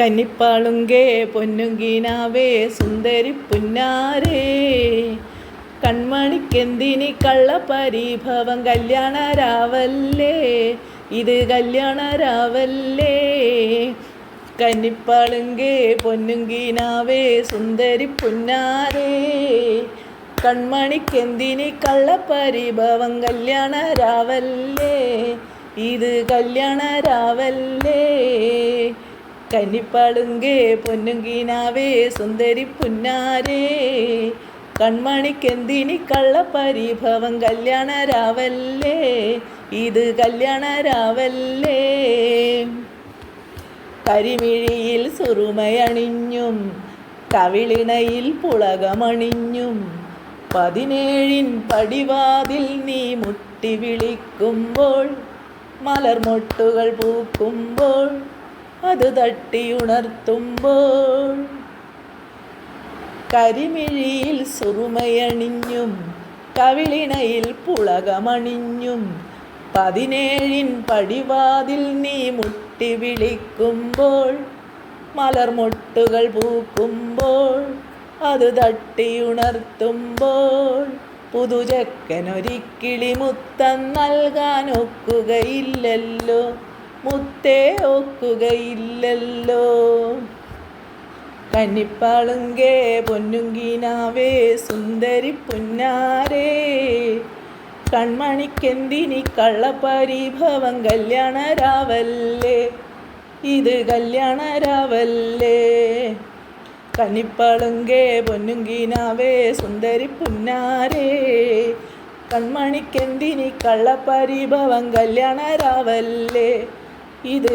കന്നിപ്പാളുങ്കേ പൊന്നുങ്കീനാവേ സുന്ദരി പുന്നാരേ. കൺമണിക്കെന്തിനി കള്ളപരിഭവം കല്യാണ രാവല്ലേ ഇത് കല്യാണ രാവല്ലേ കന്നിപ്പാളുങ്കേ പൊന്നുങ്കീനാവേ സുന്ദരി പുന്നാരേ. കൺമണിക്കെന്തിനി കള്ളപരിഭവം കല്യാണ രാവല്ലേ ഇത് കല്യാണ രാവല്ലേ കന്നിപ്പാളുങ്കേ പൊന്നുങ്കീനാവേ സുന്ദരി പുന്നാരേ. കൺമണിക്കെന്തിനി കള്ളപരിഭവം കല്യാണ രാവല്ലേ ഇത് കല്യാണ രാവല്ലേ കരിമിഴിയിൽ സുറുമയണിഞ്ഞും കവിളിണയിൽ പുളകമണിഞ്ഞും പതിനേഴിൻ പടിവാതിൽ നീ മുട്ടി വിളിക്കുമ്പോൾ മലർമൊട്ടുകൾ പൂക്കുമ്പോൾ അത് തട്ടിയുണർത്തുമ്പോൾ കരിമിഴിയിൽ സുറുമയണിഞ്ഞും കവിളിണയിൽ പുളകമണിഞ്ഞും പതിനേഴിൻ പടിവാതിൽ നീ മുട്ടി വിളിക്കുമ്പോൾ മലർമൊട്ടുകൾ പൂക്കുമ്പോൾ അത് തട്ടിയുണർത്തുമ്പോൾ പുതുചക്കനൊരിക്കിളി മുത്തം നൽകാൻ ഒക്കുകയില്ലല്ലോ മുത്തേ ഒക്കുകയില്ലല്ലോ. കന്നിപ്പാളുങ്കേ പൊന്നുങ്കിനാവേ സുന്ദരി പുന്നാരേ. കൺമണിക്കെന്തിനി കള്ളപരിഭവം കല്യാണരാവല്ലേ? ഇത് കല്യാണരാവല്ലേ? കന്നിപ്പാളുങ്കേ പൊന്നുങ്കിനാവേ സുന്ദരി പുന്നാരേ. കൺമണിക്കെന്തിനി കള്ളപരിഭവം കല്യാണ രാവല്ലേ ഇത്